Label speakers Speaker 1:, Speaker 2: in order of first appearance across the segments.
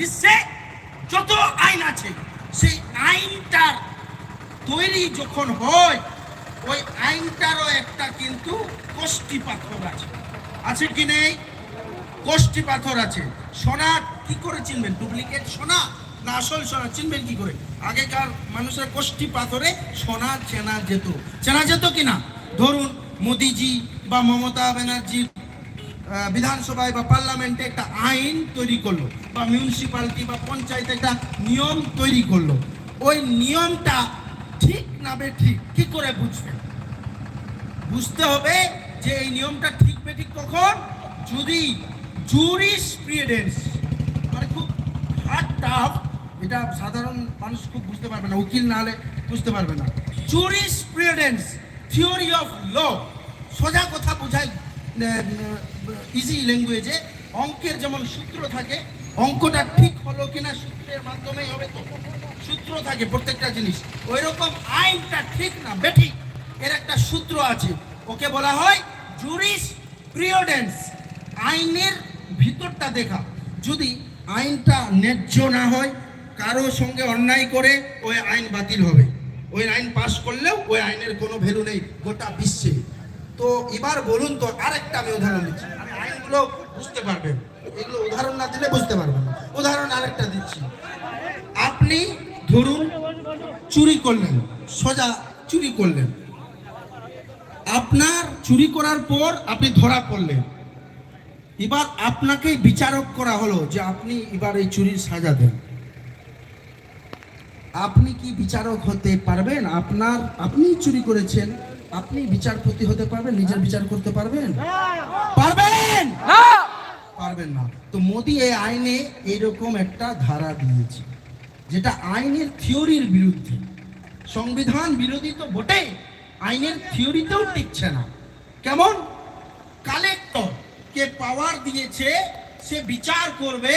Speaker 1: বিশ্বে যত আইন আছে সেই আইনটার তৈরি যখন হয় ওই আইনটারও একটা কিন্তু কোষ্টি পাথর আছে। আছে কি নেই? কোষ্টি পাথর আছে। সোনা কি করে চিনবেন? ডুপ্লিকেট সোনা? না আসল সোনা চিনবেন কি করে? আগেকার মানুষের কোষ্টি পাথরে সোনা চেনা যেত। চেনা যেত কি না ধরুন মোদিজি বা মমতা ব্যানার্জি আহ, বিধানসভায় বা পার্লামেন্টে একটা আইন তৈরি করল, বা মিউনিসিপালিটি বা পঞ্চায়েতে একটা নিয়ম তৈরি করল। ওই নিয়মটা ঠিক না বে ঠিক, কি করে বুঝবেন বুঝতে হবে যে এই নিয়মটা ঠিক বে ঠিক কখন? যদি জুরিস প্রিয়েডেন্স মানে খুব হার্ড টাফ এটা সাধারণ মানুষ খুব বুঝতে পারবে না, উকিল না হলে বুঝতে পারবে না। জুরিস প্রিয়েডেন্স থিওরি অফ ল সোজা কথা বোঝায় ইজি ল্যাঙ্গুয়েজে অঙ্কের যেমন সূত্র থাকে, অঙ্কটা ঠিক হলো কিনা সূত্রের মাধ্যমেই হবে তো। সূত্র থাকে প্রত্যেকটা জিনিস। ওই রকম আইনটা ঠিক না বেঠিক এর একটা সূত্র আছে। ওকে বলা হয় জুরিস প্রিওডেন্স আইনের ভিতরটা দেখা। যদি আইনটা ন্যায্য না হয়, কারও সঙ্গে অন্যায় করে ওই আইন বাতিল হবে। ওই আইন পাস করলেও ওই আইনের কোনো ভ্যালু নেই গোটা বিশ্বে। তো এবার বলুন তো, আরেকটা আমি উদাহরণ দিচ্ছি। আইনগুলো বুঝতে পারবেন। এগুলো উদাহরণ না দিলে বুঝতে পারবেন উদাহরণ আরেকটা দিচ্ছি। আপনি ধরুন চুরি করলেন, সোজা চুরি করলেন। আপনার চুরি করার পর আপনি ধরা পড়লেন। এবার আপনাকে বিচারক করা হলো যে আপনি এবার এই চুরির সাজা দেন। আপনি কি বিচারক হতে পারবেন? আপনার, আপনি চুরি করেছেন। আপনি বিচারপতি হতে পারবেন নিজের বিচার করতে পারবেন? পারবেন? পারবেন না। তো মোদি এই আইনে এরকম একটা ধারা দিয়েছে যেটা আইনের থিওরির বিরুদ্ধে। সংবিধান বিরোধী তো বটে আইনের থিওরিতেও টিকছে না। কেমন? কালেক্টর কে পাওয়ার দিয়েছে সে বিচার করবে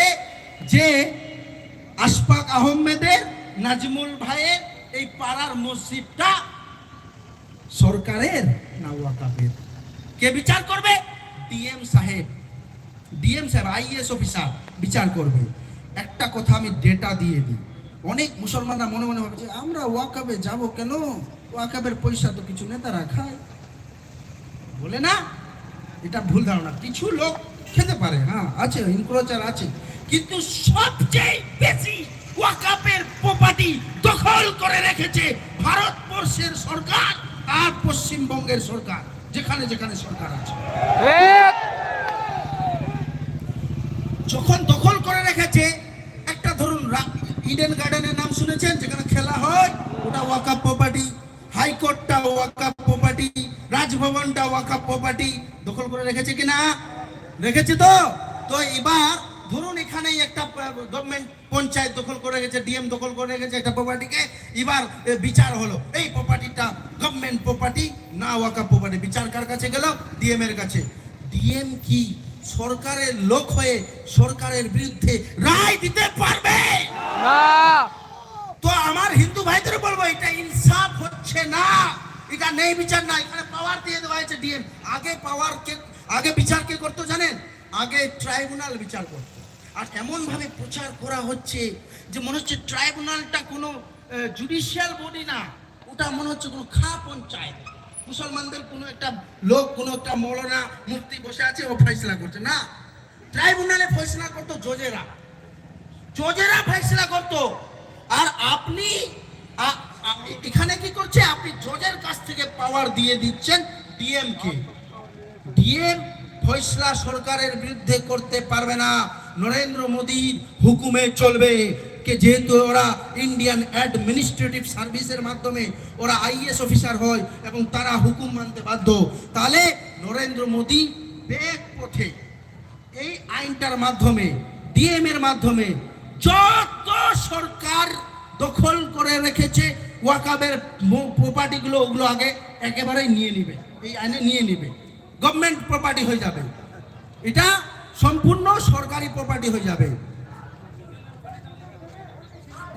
Speaker 1: যে আশফাক আহমেদের নাজমুল ভাইয়ের এই পাড়ার মসজিদটা সরকারের না ওয়াকাফের। কে বিচার করবে? ডিএম সাহেব। ডিএম সাহেব আইএস অফিসার, বিচার করবে। একটা কথা আমি ডেটা দিয়ে দিই। অনেক মুসলমানরা মনে মনে ভাবছে আমরা ওয়াকাবে যাব কেন? ওয়াকাবের পয়সা তো কিছু নেতারা খায়। বলে না। এটা ভুল ধারণা। কিছু লোক খেতে পারে। হ্যাঁ আছে, ইনক্রোচার আছে। কিন্তু সবচেয়ে বেশি ওয়াকাপের প্রপার্টি দখল করে রেখেছে ভারতবর্ষের সরকার। আর পশ্চিমবঙ্গের সরকার যেখানে যেখানে সরকার আছে। যখন দখল করে রেখেছে একটা ধরুন ইডেন গার্ডেনের নাম শুনেছেন? যেখানে খেলা হয় ওটা ওয়াকাপ প্রপার্টি হাইকোর্টটা ওয়াকাপ প্রপার্টি রাজভবনটা ওয়াকাপ প্রপার্টি দখল করে রেখেছে কিনা? রেখেছে তো? তো এবার ধরুন এখানেই একটা গভর্নমেন্ট পঞ্চায়েত দখল করে গেছে ডিএম দখল করে গেছে একটা প্রপার্টিকে এবার বিচার হলো। এই প্রপার্টিটা গভর্নমেন্ট প্রপার্টি না ওয়াকাপ প্রপার্টি বিচার কার কাছে গেল? ডিএম এর কাছে। ডিএম কি সরকারের লোক হয়ে সরকারের বিরুদ্ধে রায় দিতে পারবে? না। তো আমার হিন্দু ভাইদের বলব এটা ইনসাফ হচ্ছে না। এটা নেই বিচার না। এখানে পাওয়ার দিয়ে দেওয়া হয়েছে ডিএম আগে পাওয়ার কে আগে বিচার কে করতো জানেন? আগে ট্রাইব্যুনাল বিচার করতো। আর এমনভাবে প্রচার করা হচ্ছে যে মনে হচ্ছে ট্রাইব্যুনালটা কোনো জুডিশিয়াল বডি না। ওটা মনে হচ্ছে কোনো খা পঞ্চায়েত। মুসলমানদের কোনো একটা লোক, কোনো একটা মৌলানা মুফতি বসে আছে, ও ফয়সলা করছে। না। ট্রাইব্যুনালে ফয়সলা করতো জজেরা। জজেরা ফেসলা করতো। আর আপনি এখানে কি করছে? আপনি জজের কাছ থেকে পাওয়ার দিয়ে দিচ্ছেন ডিএম কে। ডিএম ফয়সলা সরকারের বিরুদ্ধে করতে পারবে না। নরেন্দ্র মোদীর হুকুমে চলবে কে যেহেতু ওরা ইন্ডিয়ান অ্যাডমিনিস্ট্রেটিভ সার্ভিসের মাধ্যমে ওরা আইএস অফিসার হয় এবং তারা হুকুম মানতে বাধ্য। তাহলে নরেন্দ্র মোদী বেগ পথে এই আইনটার মাধ্যমে ডিএম এর মাধ্যমে যত সরকার দখল করে রেখেছে, ওয়াকাবের প্রপার্টিগুলো ওগুলো আগে একেবারেই নিয়ে নিবে। এই আইনে নিয়ে নিবে। গভর্নমেন্ট প্রপার্টি হয়ে যাবে। এটা সম্পূর্ণ সরকারি প্রপার্টি হয়ে যাবে।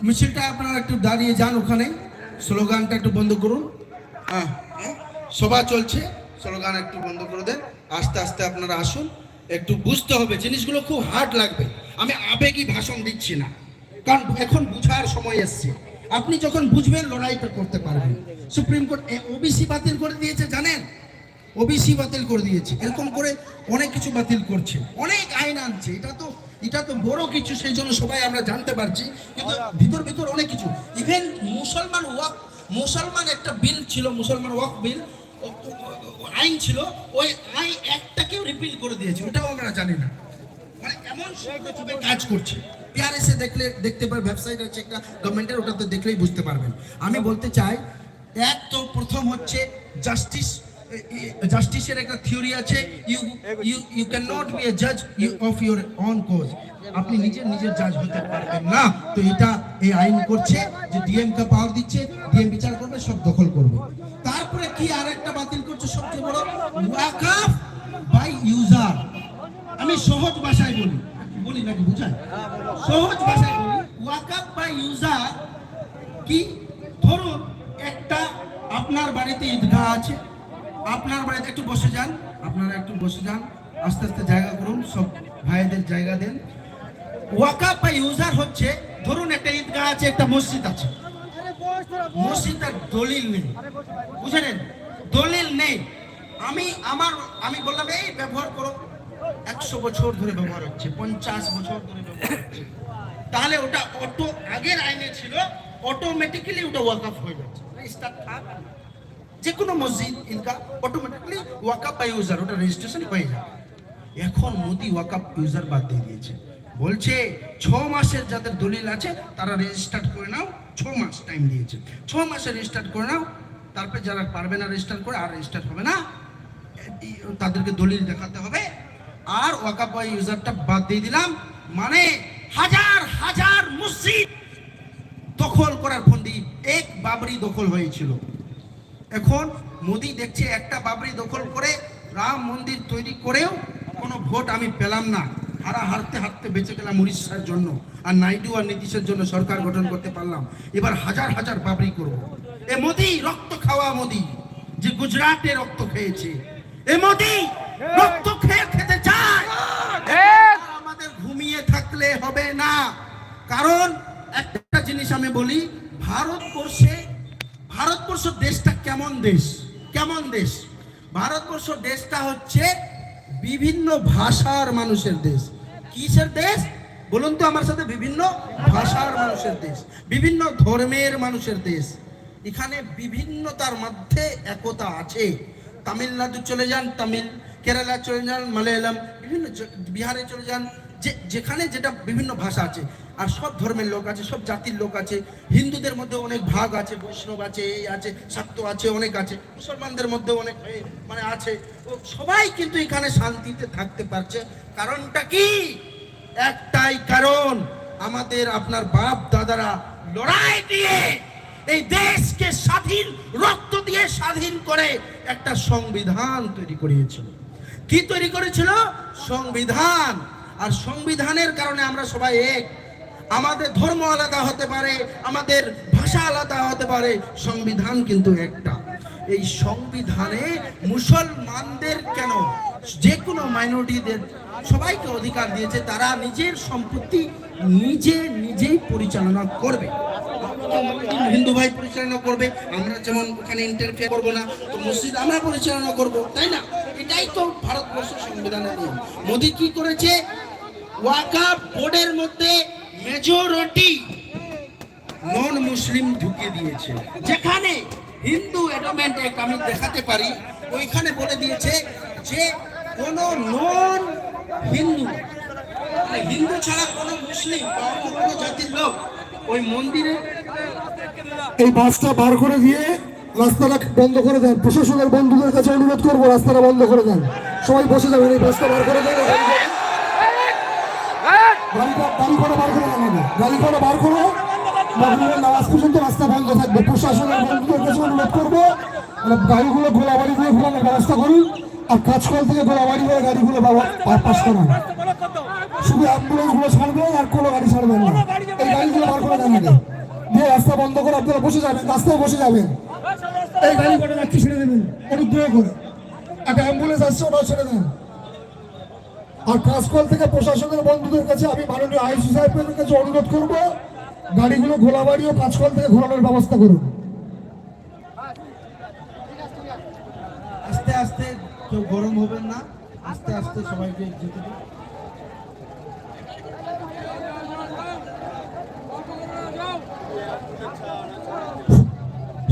Speaker 1: মিছিলটা আপনারা একটু দাঁড়িয়ে যান ওখানে। স্লোগানটা একটু বন্ধ করুন। হ্যাঁ হ্যাঁ, সভা চলছে। স্লোগান একটু বন্ধ করে দেন। আস্তে আস্তে আপনারা আসুন। একটু বুঝতে হবে জিনিসগুলো খুব হার্ড লাগবে। আমি আবেগী ভাষণ দিচ্ছি না। কারণ এখন বুঝার সময় এসছে। আপনি যখন বুঝবেন লড়াইটা করতে পারবেন। সুপ্রিম কোর্ট ওবিসি বাতিল করে দিয়েছে জানেন? ওবিসি বাতিল করে দিয়েছে। এরকম করে অনেক কিছু বাতিল করছে। অনেক আইন আনছে। এটা তো এটা তো বড় কিছু, সেই জন্য সবাই আমরা জানতে পারছি। কিন্তু ভিতর ভিতর অনেক কিছু। ইভেন মুসলমান ওয়াক, মুসলমান একটা বিল ছিল, মুসলমান ওয়াক বিল আইন ছিল, ওই আইন একটাকেও রিপিল করে দিয়েছে। ওটাও আমরা জানি না। মানে এমন কাজ করছে। পিআরএসে দেখলে, দেখতে পার ওয়েবসাইট আছে একটা গভর্নমেন্টের ওটাতে দেখলেই বুঝতে পারবেন। আমি বলতে চাই, এক তো প্রথম হচ্ছে জাস্টিস জাস্টিসের একটা থিওরি আছে you you you can not be a জাজ অফ ইউর অন কোজ আপনি নিজে নিজের জাজ হতে পারবেন না। তো এটা এই আইন করছে যে ডিএম কে পাওয়ার দিচ্ছে ডিএম বিচার করবে, সব দখল করবে। তারপরে কি আর একটা বাতিল করছে সবচেয়ে বড়? ওয়াকাফ বাই ইউজার। আমি সহজ ভাষায় বলি। বলি নাকি বুঝাই সহজ ভাষায় বলি ওয়াকাপ বাই ইউজার কি? ধরুন একটা আপনার বাড়িতে ঈদগাহ আছে আপনার বাড়িতে একটু বসে যান, আপনারা একটু বসে যান, আস্তে আস্তে জায়গা করুন, সব ভাইদের জায়গা দেন। ওয়াকাপ বা ইউজার হচ্ছে, ধরুন একটা ঈদগাহ আছে, একটা মসজিদ আছে। মসজিদের দলিল নেই। বুঝলেন দলিল নেই। আমি আমার, আমি বললাম, এই ব্যবহার করো। একশো বছর ধরে ব্যবহার হচ্ছে, পঞ্চাশ বছর ধরে ব্যবহার হচ্ছে। তাহলে ওটা অটো, আগের আইনে ছিল অটোমেটিক্যালি ওটা ওয়াকআপ হয়ে যাচ্ছে। যে কোনো মসজিদ ইনকা অটোমেটিক্যালি ওয়াকাপ বাই ইউজার ওটা রেজিস্ট্রেশন হয়ে যাবে এখন মোদি ওয়াকাপ ইউজার বাদ দিয়ে দিয়েছে। বলছে, ছ মাসের যাদের দলিল আছে, তারা রেজিস্টার্ড করে নাও, ছ মাস টাইম দিয়েছে। ছ মাসে রেজিস্টার্ড করে নাও, তারপরে যারা পারবে না রেজিস্টার করে, আর রেজিস্টার হবে না তাদেরকে দলিল দেখাতে হবে। আর ওয়াকাপ বাই ইউজারটা বাদ দিয়ে দিলাম মানে হাজার হাজার মসজিদ দখল করার ফন্দি, এক বাবরি দখল হয়েছিল। এখন মোদি দেখছে একটা বাবরি দখল করে রাম মন্দির তৈরি করেও কোনো ভোট আমি পেলাম না। হারা হারতে হারতে বেঁচে গেলাম উড়িষ্যার জন্য আর নাইডু আর নীতিশের জন্য সরকার গঠন করতে পারলাম। এবার হাজার হাজার বাবরি করব। এ মোদি রক্ত খাওয়া মোদি যে গুজরাটে রক্ত খেয়েছে। এ মোদি রক্ত খেয়ে খেতে চায়। আমাদের ঘুমিয়ে থাকলে হবে না। কারণ একটা জিনিস আমি বলি ভারতবর্ষে ভারতবর্ষ দেশটা কেমন দেশ? কেমন দেশ? ভারতবর্ষ দেশটা হচ্ছে বিভিন্ন ভাষার মানুষের দেশ। কিসের দেশ? বলুন তো আমার সাথে, বিভিন্ন ভাষার মানুষের দেশ, বিভিন্ন ধর্মের মানুষের দেশ। এখানে বিভিন্নতার মধ্যে একতা আছে। তামিলনাড়ু চলে যান, তামিল, কেরালা চলে যান, মালায়ালাম, বিভিন্ন বিহারে চলে যান, যে যেখানে যেটা বিভিন্ন ভাষা আছে। আর সব ধর্মের লোক আছে, সব জাতির লোক আছে। হিন্দুদের মধ্যে অনেক ভাগ আছে, বৈষ্ণব আছে, এই আছে, শাক্ত আছে, অনেক আছে। মুসলমানদের মধ্যে অনেক মানে আছে। ও, সবাই কিন্তু এখানে শান্তিতে থাকতে পারছে। কারণটা কি? একটাই কারণ, আমাদের আপনার বাপ দাদারা লড়াই দিয়ে এই দেশকে স্বাধীন, রক্ত দিয়ে স্বাধীন করে একটা সংবিধান তৈরি করিয়েছিল। কি তৈরি করেছিল? সংবিধান। আর সংবিধানের কারণে আমরা সবাই এক। আমাদের ধর্ম আলাদা হতে পারে, আমাদের ভাষা আলাদা হতে পারে, সংবিধান কিন্তু একটা। এই সংবিধানে মুসলমানদের কেন, যে কোনো মাইনরিটিদের সবাইকে অধিকার দিয়েছে, তারা নিজের সম্পত্তি নিজে নিজেই পরিচালনা করবে। হিন্দু ভাই পরিচালনা করবে, আমরা যেমন ওখানে ইন্টারফেয়ার করব না, তো মসজিদ আমরা পরিচালনা করব, তাই না? এটাই তো ভারতবর্ষ সংবিধানের নিয়ম। মোদী কি করেছে? ওয়াকাফ বোর্ডের মধ্যে মেজরিটি। নন মুসলিম ঢুকিয়ে দিয়েছে। যেখানে হিন্দু এডমেন্ট এক আমি দেখাতে পারি ওইখানে বলে দিয়েছে যে কোন নন হিন্দু মানে হিন্দু ছাড়া কোনো মুসলিম বা অন্য কোনো জাতির লোক ওই মন্দিরে
Speaker 2: এই বাসটা বার করে দিয়ে রাস্তাটা বন্ধ করে দেন। প্রশাসনের বন্ধুদের কাছে অনুরোধ করব রাস্তাটা বন্ধ করে দেন। সবাই বসে যাবেন এই বাসটা বার করে দেন। গাড়িটা গাড়ি করে বার করে দেন। গাড়ি করে বার করো। নামাজ পর্যন্ত রাস্তা বন্ধ থাকবে। প্রশাসনের বন্ধুদের কাছে অনুরোধ করব। গাড়িগুলো গোলাবাড়ি দিয়ে ফেরানোর ব্যবস্থা করুন। আর কাজকল থেকে গোলাবাড়ি হয়ে গাড়িগুলো পাস করান। শুধু অ্যাম্বুলেন্সগুলো ছাড়বেন আর কোনো গাড়ি ছাড়বেন না। এই গাড়িগুলো বার করে আগে দিয়ে রাস্তা বন্ধ করে আপনারা বসে যাবেন, রাস্তায় বসে যাবেন। এই গাড়ি কটা যাচ্ছি ছেড়ে দেবেন, অনুগ্রহ করে। একটা অ্যাম্বুলেন্স আসছে, ওটাও ছেড়ে দেন। আর কাজকল থেকে প্রশাসনের বন্ধুদের কাছে আমি মাননীয় আইসি সাহেবের কাছে অনুরোধ করব, গাড়িগুলো ঘোলাবাড়ি ও কাজকল থেকে ঘোরানোর ব্যবস্থা করুন।
Speaker 1: আস্তে আস্তে কেউ গরম হবেন না, আস্তে আস্তে সবাইকে যেতে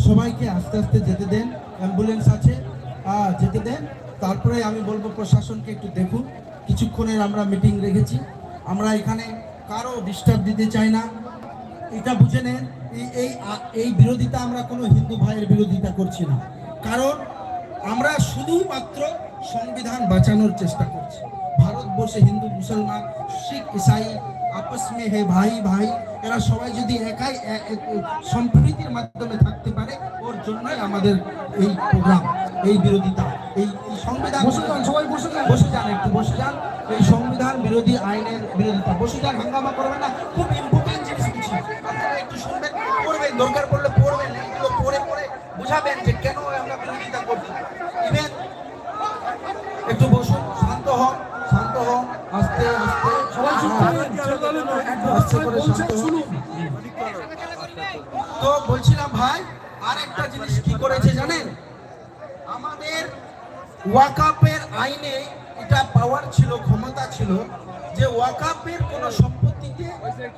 Speaker 1: সবাইকে আস্তে আস্তে যেতে দেন, অ্যাম্বুলেন্স আছে যেতে দেন। তারপরে আমি বলব প্রশাসনকে একটু দেখুন। কিছুক্ষণের আমরা মিটিং রেখেছি। আমরা এখানে কারও ডিস্টার্ব দিতে চাই না। এটা বুঝে নেন, এই এই বিরোধিতা আমরা কোনো হিন্দু ভাইয়ের বিরোধিতা করছি না। কারণ আমরা শুধুমাত্র সংবিধান বাঁচানোর চেষ্টা করছি। ভারতবর্ষে হিন্দু, মুসলমান, শিখ, ইসাই, আপস মে হে ভাই ভাই এরা সবাই যদি একাই সম্প্রীতির মাধ্যমে থাকতে পারে ওর জন্যই আমাদের এই প্রোগ্রাম এই বিরোধিতা এই সংবিধান
Speaker 2: বসে যান সবাই বসে যান।
Speaker 1: বসে যান একটু বসে যান। এই সংবিধান বিরোধী আইনের বিরোধিতা বসে যান হাঙ্গামা করবেন না। খুব ইম্পর্টেন্ট জিনিস কিছু আপনারা একটু শুনবেন পড়বেন দরকার পড়লে পড়বেন এগুলো পড়ে পড়ে বুঝাবেন যে কেন আমরা বিরোধিতা করছি। ইভেন একটু বসুন। আস্তে করে শান্ত
Speaker 2: শুনুন।
Speaker 1: তো বলছিলাম ভাই আর একটা জিনিস কি করেছে জানেন? আমাদের ওয়াকাপের আইনে এটা পাওয়ার ছিল ক্ষমতা ছিল যে ওয়াকাপের কোনো সম্পত্তিতে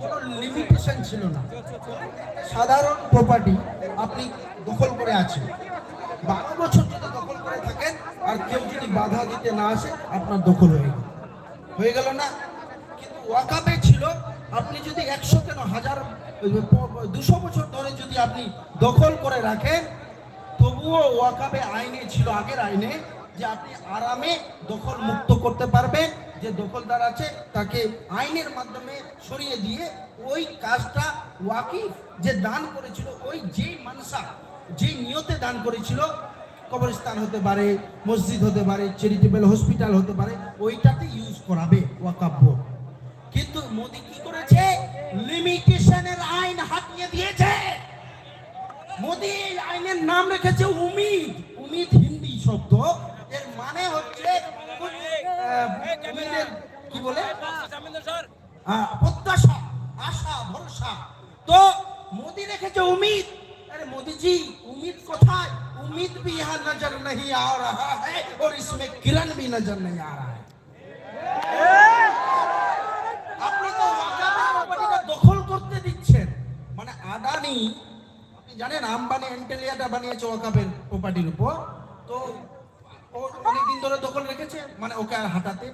Speaker 1: কোনো লিমিটেশন ছিল না। সাধারণ প্রপার্টি আপনি দখল করে আছেন। বারো বছর যদি দখল করে থাকেন আর কেউ যদি বাধা দিতে না আসে আপনার দখল হয়ে গেল। হয়ে গেল না? ওয়াকাপে ছিল, আপনি যদি একশো কেন হাজার দুশো বছর ধরে যদি আপনি দখল করে রাখেন, তবুও ওয়াকাবে আইনে ছিল, আগের আইনে, যে আপনি আরামে দখল মুক্ত করতে পারবেন, যে দখলদার আছে তাকে আইনের মাধ্যমে সরিয়ে দিয়ে ওই কাজটা ওয়াকিফ যে দান করেছিল, ওই যে মানসা যে নিয়তে দান করেছিল, কবরস্থান হতে পারে, মসজিদ হতে পারে চ্যারিটেবল হসপিটাল হতে পারে, ওইটাতে ইউজ করাবে ওয়াকাব বোর্ড কিন্তু মোদি কি করেছে? লিমিটেশনের আইন হাতিয়ে দিয়েছে। মোদি এই আইনের নাম রেখেছে উমিদ। উমিদ হিন্দি শব্দ। এর মানে হচ্ছে কি বলে? হ্যাঁ, প্রত্যাশা, আশা, ভরসা। তো মোদি রেখেছে উমিদ। আরে মোদিজি, উমিদ কোথায়? উমিদ भी নজর নজর नहीं आ रहा है और इसमें তো দখল করতে দিচ্ছেন। মানে আদানি জানেন আম্বানি বানিয়েছে প্রপার্টির উপর। তো দখল রেখেছে মানে ওকে আর হাঁটাতে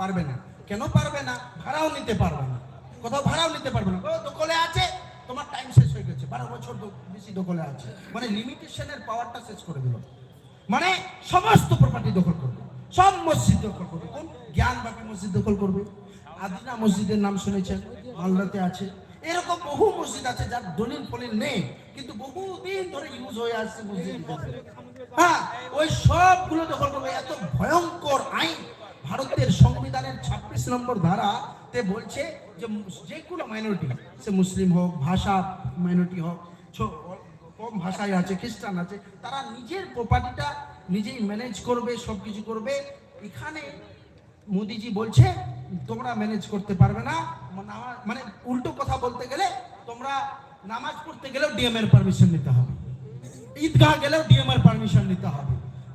Speaker 1: পারবে না। কেন পারবে না? ভাড়াও নিতে পারবে না। কোথাও ভাড়াও নিতে পারবে না। দখলে আছে, তোমার টাইম শেষ হয়ে গেছে। বারো বছর বেশি দখলে আছে। মানে পাওয়ারটা শেষ করে মানে সমস্ত প্রপার্টি দখল করবে। সব মসজিদ দখল করবে। কোন জ্ঞানবাপী মসজিদ দখল করবে? আদিনা মসজিদের নাম শুনেছেন, মালদাতে আছে। এরকম বহু মসজিদ আছে যার দলিল ফলিল নেই, কিন্তু বহুদিন ধরে ইউজ হয়ে আসছে মসজিদ হ্যাঁ ওই সবগুলো দখল করবে এত ভয়ঙ্কর আইন। ভারতের সংবিধানের ছাব্বিশ নম্বর ধারাতে বলছে যে যে কোনো মাইনরিটি সে মুসলিম হোক, ভাষা মাইনরিটি হোক কম ভাষায় আছে, খ্রিস্টান আছে, তারা নিজের প্রপার্টিটা নিজেই ম্যানেজ করবে সব কিছু করবে। এখানে মোদিজি বলছে, তোমরা ম্যানেজ করতে পারবে না। মানে উল্টো কথা বলতে গেলে, তোমরা নামাজ পড়তে গেলেও ডিএম এর পারমিশন নিতে হবে। ঈদগাহ গেলেও ডিএম এর পারমিশন নিতে হবে।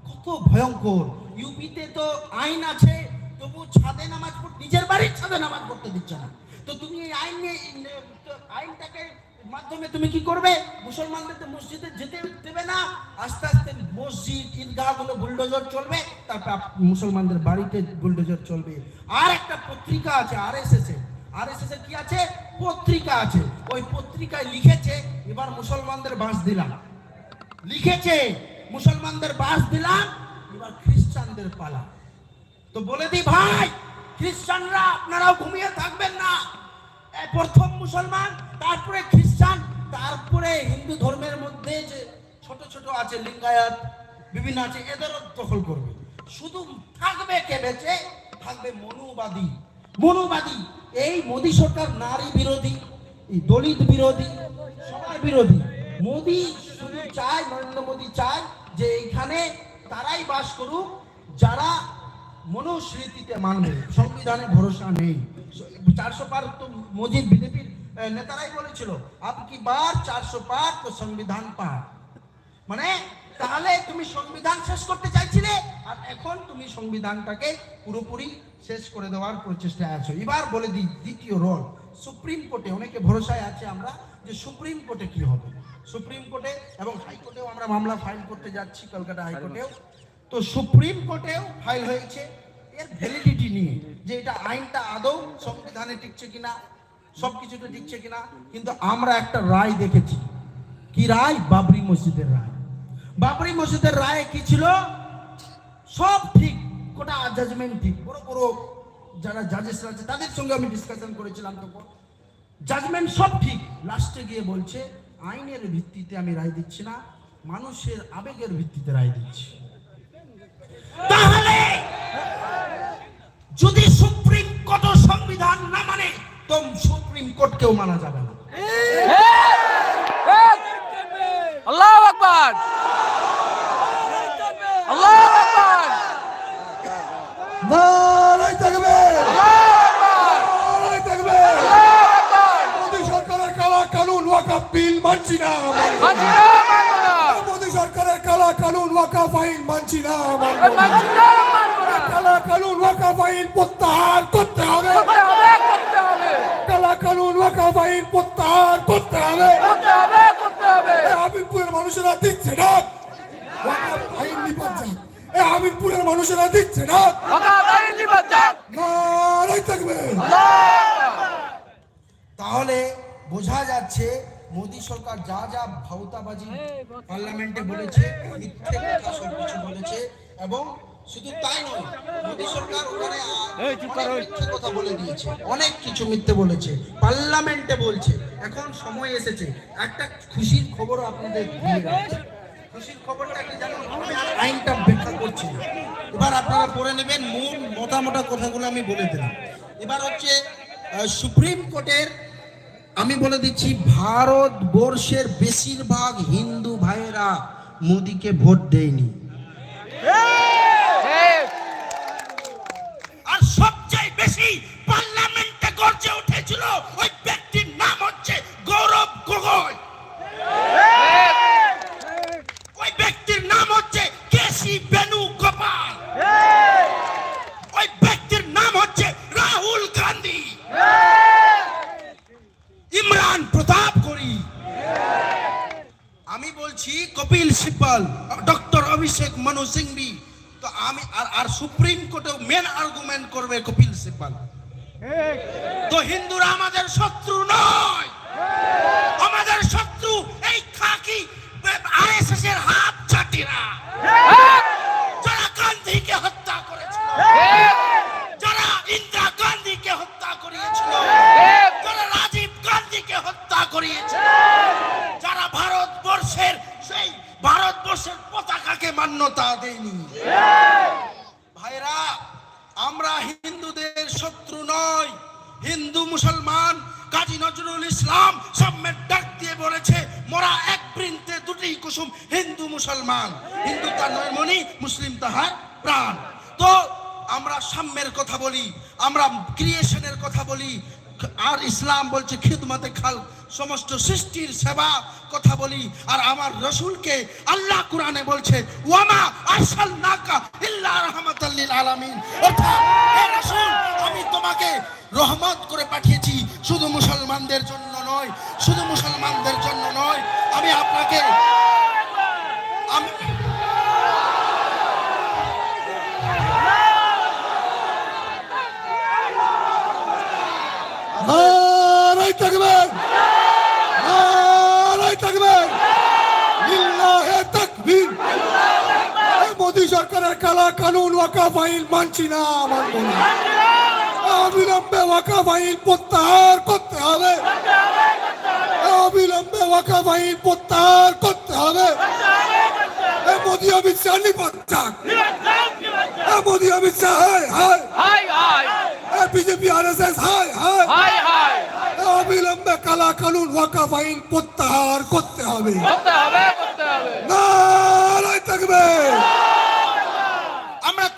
Speaker 1: কত ভয়ঙ্কর। ইউপিতে তো আইন আছে তবু ছাদে নামাজ পড়তে নিজের বাড়ির ছাদে নামাজ পড়তে দিচ্ছে না। তো তুমি এই আইন নিয়ে, আইনটাকে মাধ্যমে তুমি কি করবে? মুসলমানদের তো মসজিদে যেতে দেবে না। আস্তে আস্তে মসজিদ, ঈদগাহগুলো বুলডোজার চলবে, তারপর মুসলমানদের বাড়িতে বুলডোজার চলবে। আর একটা পত্রিকা আছে R S S R S S কি আছে? পত্রিকা আছে। ওই পত্রিকায় লিখেছে, এবার মুসলমানদের বাস দিলাম। লিখেছে, মুসলমানদের বাস দিলাম, এবার খ্রিস্টানদের পালা। তো বলে দি ভাই, খ্রিস্টানরা আপনারাও ঘুমিয়ে থাকবেন না। প্রথম মুসলমান, তারপরে খ্রিস্টান, তারপরে হিন্দু ধর্মের মধ্যে যে ছোট ছোট আছে লিঙ্গায়াত, বিভিন্ন আছে, এদেরও দখল করবে। শুধু থাকবে কে বেঁচে? থাকবে মনুবাদী। মনুবাদী, এই মোদী সরকার নারী বিরোধী দলিত বিরোধী সবার বিরোধী। মোদী শুধু চায়, নরেন্দ্র মোদী চায় যে এইখানে তারাই বাস করুক, যারা মনুস্মৃতিতে মানবে, সংবিধানে ভরসা নেই। চারশো পার তো মজিদ বিজেপির নেতারাই বলেছিল, আপ কি বার চারশো পার তো সংবিধান পার? মানে তাহলে তুমি সংবিধান শেষ করতে চাইছিলে, আর এখন তুমি সংবিধানটাকে পুরোপুরি শেষ করে দেওয়ার প্রচেষ্টায় আছো। এবার বলে দিই, দ্বিতীয় রোল সুপ্রিম কোর্টে অনেকে ভরসায় আছে আমরা যে সুপ্রিম কোর্টে কি হবে? সুপ্রিম কোর্টে এবং হাইকোর্টেও আমরা মামলা ফাইল করতে যাচ্ছি, কলকাতা হাইকোর্টেও। তো সুপ্রিম কোর্টেও ফাইল হয়েছে এর ভ্যালিডিটি নিয়ে যে এটা আইনটা আদৌ সংবিধানে টিকছে কিনা সব কিছুতে টিকছে কিনা, কিন্তু আমরা একটা রায় দেখেছি। কি রায়? বাবরি মসজিদের রায়। বাবরি মসজিদের রায় কি ছিল? সব ঠিক, গোটা জাজমেন্ট ঠিক। বড় বড় যারা জাজেসরা আছে, তাদের সঙ্গে আমি ডিসকাশন করেছিলাম তখন। জাজমেন্ট সব ঠিক। লাস্টে গিয়ে বলছে, আইনের ভিত্তিতে আমি রায় দিচ্ছি না, মানুষের আবেগের ভিত্তিতে রায় দিচ্ছি। তাহলে যদি সুপ্রিম কোর্ট সংবিধান না মানে তো সুপ্রিম কোর্টকেও মানা যাবে না।
Speaker 3: আল্লাহ আকবার। আল্লাহ আকবার।
Speaker 2: নারাই থাকবে। নারাই থাকবে।
Speaker 3: আল্লাহ আকবার।
Speaker 2: মোদী সরকারের কালা কানুন ওয়াকাফ বিল মানছি না।
Speaker 3: মানছি না।
Speaker 2: কালা কানুন ওয়াকাফ আইন মানছি না কালা কানুন ওয়াকাফ আইন প্রত্যাহার করতে হবে কালা কানুন ওয়াকাফ আইন প্রত্যাহার করতে হবে হাবিবপুরের মানুষেরা দিচ্ছে না। আইন নিপাত এ হাবিবপুরের মানুষেরা দিচ্ছে না। থাকবে।
Speaker 1: তাহলে বোঝা যাচ্ছে মোদী সরকার যা যা ভাউতাবাজি পার্লামেন্টে বলেছে মিথ্যে কথা সব কিছু বলেছে এবং শুধু তাই নয় মোদী সরকার ওখানে অনেক মিথ্যে কথা বলে দিয়েছে অনেক কিছু মিথ্যে বলেছে পার্লামেন্টে বলছে এখন সময় এসেছে। একটা খুশির খবর আপনাদের দিয়ে খুশির খবরটা কি জানো আমি আর আইনটা ব্যাখ্যা করছি না। এবার আপনারা পড়ে নেবেন মূল মোটা মোটা কথাগুলো আমি বলে দিলাম। এবার হচ্ছে সুপ্রিম কোর্টের আমি বলে দিচ্ছি, ভারতবর্ষের বেশিরভাগ হিন্দু ভাইয়েরা মোদিকে ভোট দেয়নি। আর সবচেয়ে বেশি পার্লামেন্টে গর্জে উঠেছিল ওই কপিল সিব্বল ডক্টর অভিষেক মনু সিংভি। তো আমি আর আর সুপ্রিম কোর্টে মেন আর্গুমেন্ট করবে কপিল সিব্বল তো হিন্দুরা আমাদের শত্রু ইসলাম বলছে, খিদমতে খাল, সমস্ত সৃষ্টির সেবা কথা বলি। আর আমার রসুলকে আল্লাহ কোরআনে বলছে, ওয়ামা আরসাল নাকা ইল্লা রাহমাতাল লিল আলামিন। অর্থাৎ, হে রাসূল, আমি তোমাকে রহমত করে পাঠিয়েছি শুধু মুসলমানদের জন্য নয়, শুধু মুসলমানদের জন্য নয় আমি আপনাকে আমি
Speaker 2: নারাই থাকবে নারাই থাকবে লিল্লাহে তাকবীর এই মোদী সরকারের কালা কানুন ওয়াকাফ আইন মানছি না মানব না। অবিলম্বে ওয়াকাফ আইন প্রত্যাহার করতে হবে। অবিলম্বে ওয়াকাফ আইন প্রত্যাহার করতে হবে। মোদী অমিত শাহ নিপাত মোদী অমিত শাহ হায় হায়। বিজেপি আর এস এস হায় হায়। অবিলম্বে কালা কানুন ওয়াকাফ আইন প্রত্যাহার করতে হবে।
Speaker 3: করতে হবে করতে হবে।
Speaker 2: নারায় থাকবে।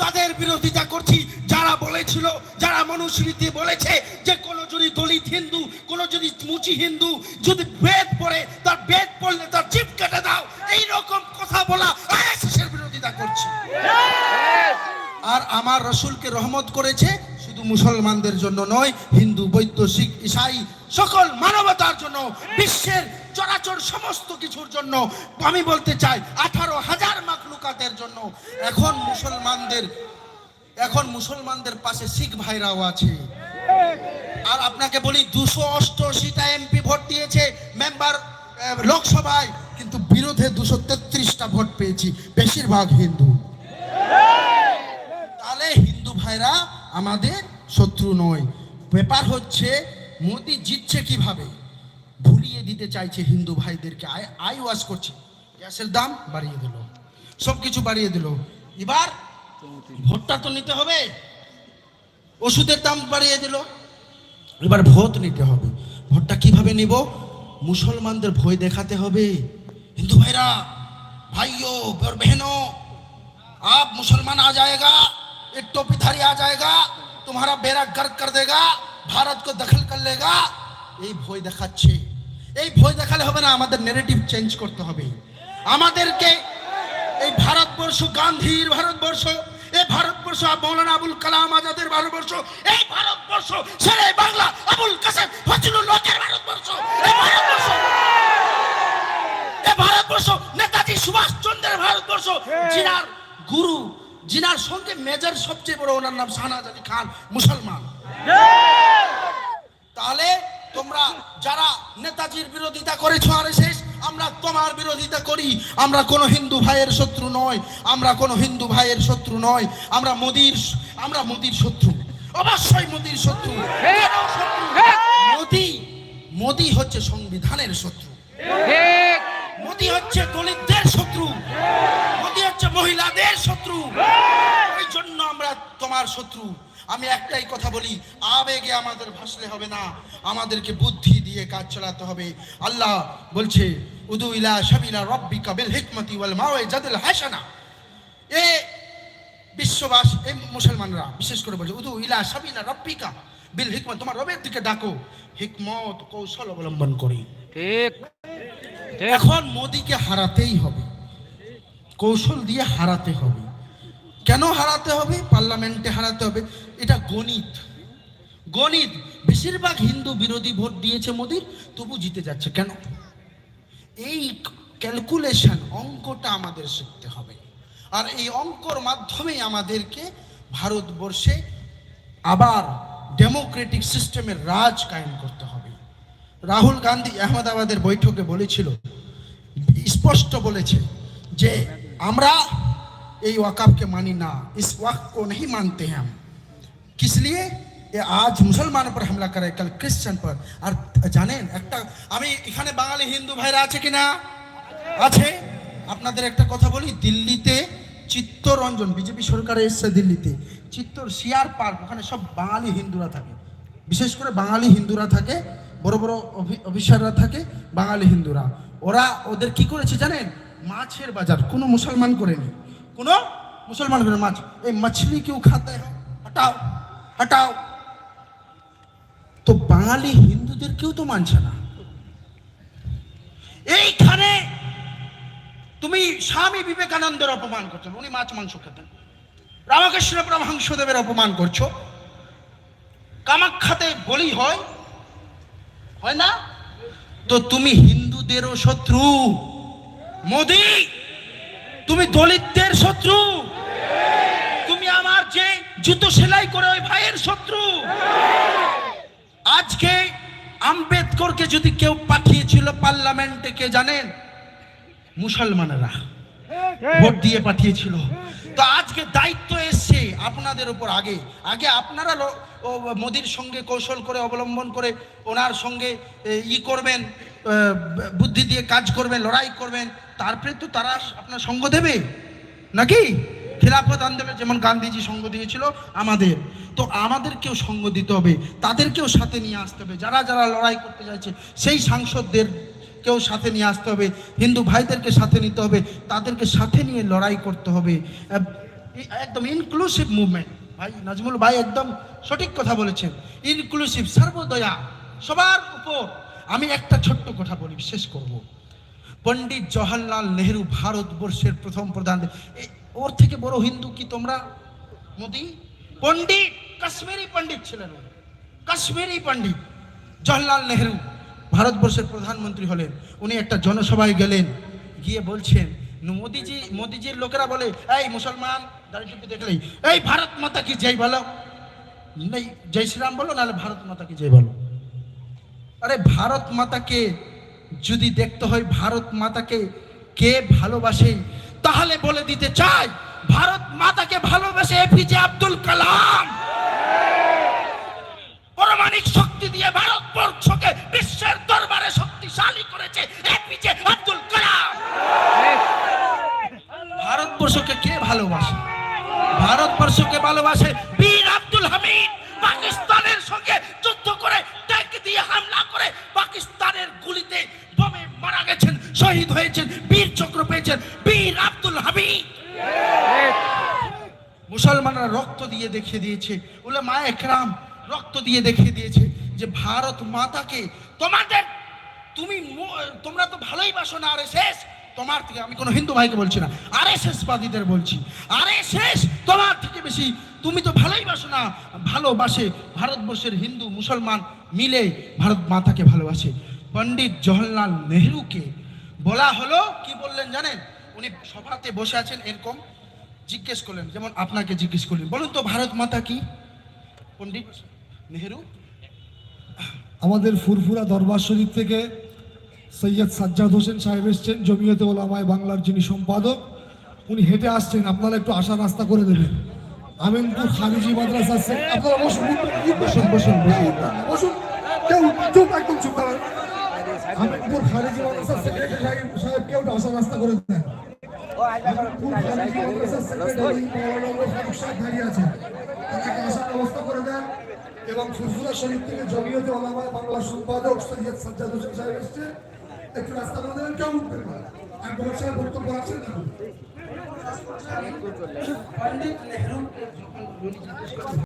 Speaker 1: তাদের বিরোধিতা করছি। যারা বলেছিল যারা মনুস্মৃতি বলেছে যে কোন যদি দলিত হিন্দু কোনো যদি মুচি হিন্দু যদি বেদ পড়ে তার বেদ পড়লে তার জিপ কেটে দাও। এই রকম কথা বলা আইএসএসের বিরোধিতা করছি। আর আমার রসুলকে রহমত করেছে শুধু মুসলমানদের জন্য নয়, হিন্দু বৌদ্ধ শিখ, ইসাই, সকল মানবতার জন্য, বিশ্বের চরাচর সমস্ত কিছুর জন্য আমি বলতে চাই, আঠারো হাজার মাকলুকাতের জন্য। এখন মুসলমানদের এখন মুসলমানদের পাশে শিখ ভাইরাও আছে। আর আপনাকে বলি, দুশো অষ্টআশিটা এমপি ভোট দিয়েছে মেম্বার লোকসভায়, কিন্তু বিরোধে দুশো তেত্রিশটা ভোট পেয়েছি, বেশিরভাগ হিন্দু। তাহলে হিন্দু ভাইরা আমাদের শত্রু নয় ব্যাপার হচ্ছে মোদি জিতছে কিভাবে ভুলিয়ে দিতে চাইছে হিন্দু ভাইদেরকে আই আই ওয়াশ করছে গ্যাসের দাম বাড়িয়ে দিল সব কিছু বাড়িয়ে দিল এবার ভোটটা তো নিতে হবে ওষুধের দাম বাড়িয়ে দিল এবার ভোট নিতে হবে ভোটটা কিভাবে নিব মুসলমানদের ভয় দেখাতে হবে হিন্দু ভাইরা ভাইও और बहनों आप मुसलमान आ जाएगा एक टोपीधारी आ जाएगा तुम्हारा बेड़ा गर्क कर देगा ভারত को দখল कर लेगा এই ভয় দেখাচ্ছে এই ভয় দেখালে হবে না আমাদের নেগেটিভ চেঞ্জ করতে হবে আমাদেরকে এই ভারতবর্ষ গান্ধীর ভারতবর্ষ এই ভারতবর্ষ মৌলানা আবুল কালাম আজাদের ভারতবর্ষ এই ভারতবর্ষ ছেড়ে বাংলা আবুল কাসেম ফজলুল হকের ভারতবর্ষ এই ভারতবর্ষ এ ভারতবর্ষ নেতাজি সুভাষ চন্দ্রের ভারতবর্ষ জিনার গুরু জিনার সঙ্গে মেজর সবচেয়ে বড় ওনার নাম শাহনাজ আলী খান মুসলমান। তাহলে তোমরা যারা নেতাজির বিরোধিতা করেছ আর শেষ আমরা তোমার বিরোধিতা করি। আমরা কোনো হিন্দু ভাইয়ের শত্রু নয় আমরা কোনো হিন্দু ভাইয়ের শত্রু নয় আমরা মোদির আমরা মোদির শত্রু। অবশ্যই মোদির শত্রু? মোদি মোদি হচ্ছে সংবিধানের শত্রু। মোদি হচ্ছে দলিতদের শত্রু। মোদি হচ্ছে মহিলাদের শত্রু। ওই জন্য আমরা তোমার শত্রু। আমি একটাই কথা বলি আবেগে আমাদের ভাসলে হবে না। আমাদেরকে বুদ্ধি দিয়ে কাজ চালাতে হবে। আল্লাহ বলছে উদু ইলা শাবিলা রব্বিকা বিল হিকমতি ওয়াল মাওয়াইজাতিল হাসানা। এ বিশ্ববাস এই মুসলমানরা বিশেষ করে বলছে উদু ইলা শাবিলা রব্বিকা বিল হিকমত তোমার রবের দিকে ডাকো। হিকমত কৌশল অবলম্বন করি।
Speaker 3: ঠিক।
Speaker 1: এখন মোদিকে হারাতেই হবে। কৌশল দিয়ে হারাতে হবে। কেন হারাতে হবে? পার্লামেন্টে হারাতে হবে। এটা গণিত। গণিত, বেশিরভাগ হিন্দু বিরোধী ভোট দিয়েছে মোদির, তবু জিতে যাচ্ছে। কেন? এই ক্যালকুলেশন অঙ্কটা আমাদের শিখতে হবে। আর এই অঙ্কর মাধ্যমে আমাদেরকে ভারতবর্ষে আবার ডেমোক্রেটিক সিস্টেমের রাজ কায়েম করতে হবে। রাহুল গান্ধী আহমেদাবাদের বৈঠকে বলেছিল, স্পষ্ট বলেছে যে আমরা এই ওয়াকাফকে মানি না इस वक्त को नहीं मानते हैं हम किस लिए ये आज মুসলমানের पर हमला करे कल क्रिश्चियन पर আর জানেন একটা আমি এখানে বাঙালি হিন্দু ভাইরা আছে কিনা আছে আপনাদের একটা কথা বলি দিল্লিতে চিত্তরঞ্জন বিজেপি সরকার এসছে দিল্লিতে চিত্তর সিয়ার পার্ক ওখানে সব বাঙালি হিন্দুরা থাকে বিশেষ করে বাঙালি হিন্দুরা থাকে বড় বড় অফি- অফিসাররা থাকে বাঙালি হিন্দুরা ওরা ওদের কি করেছে জানেন মাছের বাজার, কোনো মুসলমান করেনি। কোনো মুসলমান করে মাছ। এই মাছলি কেউ খাতে হটাও হটাও। তো বাঙালি হিন্দুদের কেউ তো মানছে না। এইখানে তুমি স্বামী বিবেকানন্দের অপমান করছ, উনি মাছ, মাংস খেতেন। রামকৃষ্ণ পরমহংসদেবের অপমান করছ। কামাখ্যাতে বলি হয় হয় না? তো তুমি হিন্দুদেরও শত্রু। মোদি, তুমি দলিতদের শত্রু। তুমি আমার যে জুতো সেলাই করে ওই ভাইয়ের শত্রু। আজকে আম্বেদকরকে যদি কেউ পাঠিয়েছিল পার্লামেন্টে, কে জানেন? মুসলমানেরা ভোট দিয়ে পাঠিয়েছিল। তো আজকে দায়িত্ব এসছে আপনাদের উপর আগে। আগে আপনারা মোদির সঙ্গে কৌশল করে, অবলম্বন করে ওনার সঙ্গে ই করবেন। বুদ্ধি দিয়ে কাজ করবেন লড়াই করবেন তারপরে তো তারা আপনার সঙ্গ দেবে? নাকি? খিলাফত আন্দোলনে যেমন গান্ধীজি সঙ্গ দিয়েছিল আমাদের, তো আমাদেরকেও সঙ্গ দিতে হবে, তাদেরকেও সাথে নিয়ে আসতে হবে। যারা যারা লড়াই করতে যাচ্ছে, সেই সাংসদদের কেউ সাথে নিয়ে আসতে হবে, হিন্দু ভাইদেরকে সাথে নিতে হবে, তাদেরকে সাথে নিয়ে লড়াই করতে হবে। একদম ইনক্লুসিভ মুভমেন্ট ভাই, নাজমুল ভাই একদম সঠিক কথা বলেছেন। ইনক্লুসিভ সর্বদয়া, সবার উপর। আমি একটা ছোট্ট কথা বলি, শেষ করব। পণ্ডিত জওয়াহরলাল নেহরু ভারতবর্ষের প্রথম প্রধান ওর থেকে বড় হিন্দু কি তোমরা? মোদি? পণ্ডিত, কাশ্মীরি পণ্ডিত ছিলেন। কাশ্মীরি পণ্ডিত জওয়াহরলাল নেহরু ভারতবর্ষের প্রধানমন্ত্রী হলেন। উনি একটা জনসভায় গেলেন, গিয়ে বলছেন মোদিজি, মোদিজির লোকেরা বলে, এই মুসলমান দেখলেই এই ভারত মাতা কি জয় বলো? নেই, জয় শ্রীরাম বলো, নাহলে ভারত মাতা কি জয় বলো? আরে ভারত মাতাকে যদি দেখতে হয় ভারত মাতাকে কে ভালোবাসে, তাহলে বলে দিতে চাই, ভারত মাতাকে ভালোবাসে এপিজে আব্দুল কালাম। পরমাণিক শক্তি দিয়ে ভারতবর্ষকে বিশ্বের দরবারে শক্তিশালী করেছে এপিজে আব্দুল কালাম। ভারতবর্ষকে কে ভালোবাসে? ভারতবর্ষকে ভালোবাসে দিয়ে দেখিয়ে দিয়েছে। বলে মা একরাম রক্ত দিয়ে দেখিয়ে দিয়েছে যে, ভারত মাতাকে তোমাদের, তুমি তোমরা তো ভালোই বাসো না আরে শেষ তোমার থেকে, আমি কোনো হিন্দু ভাইকে বলছি না আরে শেষ বাদীদের বলছি আরে শেষ তোমার থেকে বেশি, তুমি তো ভালোই বাসো না। ভালোবাসে ভারতবর্ষের হিন্দু, মুসলমান মিলে ভারত মাতাকে ভালোবাসে। পণ্ডিত জওহরলাল নেহরুকে বলা হলো, কি বললেন জানেন? উনি সভাতে বসে আছেন এরকম জিজ্ঞেস করলেন, যেমন আপনাকে জিজ্ঞেস করলেন। বলুন তো, ভারত মাতা কি? পণ্ডিত নেহেরু।
Speaker 2: আমাদের ফুরফুরা দরবার শরীফ থেকে সৈয়দ সাজ্জাদ হোসেন সাহেব এসছেন, জমিয়তে ওলামায় বাংলার যিনি সম্পাদক। উনি হেঁটে আসছেন, আপনারা একটু আসা রাস্তা করে দেবেন। আমিনপুর খারিজি আপনারা বসুন বসুন বসুন বসুন কেউ চুপ একদম চুপ করেন আমিনপুর খারিজি মাদ্রাসা সেক্রেটারি সাহেব সাহেব কেউ একটু রাস্তা করে দেন। আমিনপুর খারিজি মাদ্রাসা সেক্রেটারি ফারুক সাহেব দাঁড়িয়ে আছেন। তাকে আসার ব্যবস্থা করে দেন এবং ফুরফুরা শরীফ থেকে জমিয়তে ওলামায় বাংলা সম্পাদক সৈয়দ সাজ্জাদ হোসেন সাহেব এসছে। একটু রাস্তা করে দেবেন কেউ উঠবেন না। আর বড় সাহেব বক্তব্য রাখছেন না?
Speaker 1: পণ্ডিত নেহরু